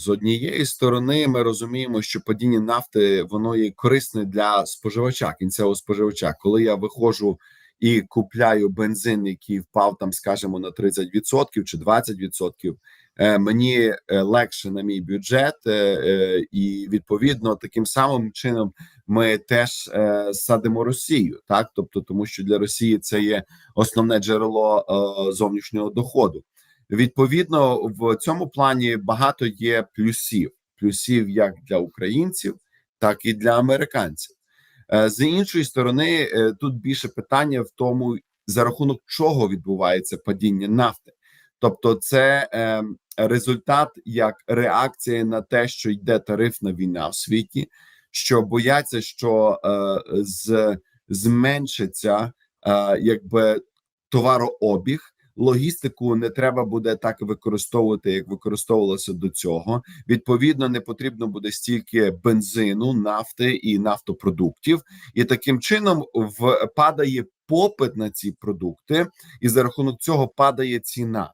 З однієї сторони, ми розуміємо, що падіння нафти воно є корисне для споживача, кінцевого споживача. Коли я виходжу і купляю бензин, який впав там, скажімо, на 30% чи 20%, е, мені е, легше на мій бюджет, е, і відповідно таким самим чином ми теж садимо Росію, так тобто, тому що для Росії це є основне джерело зовнішнього доходу. Відповідно, в цьому плані багато є плюсів: плюсів як для українців, так і для американців. Е, З іншої сторони, е, тут більше питання в тому, за рахунок чого відбувається падіння нафти, тобто, це е, результат як реакція на те, що йде тарифна війна в світі, що бояться, що е, з зменшиться е, якби товарообіг. Логістику не треба буде так використовувати, як використовувалося до цього. Відповідно, не потрібно буде стільки бензину, нафти і нафтопродуктів, і таким чином в падає попит на ці продукти, і за рахунок цього падає ціна.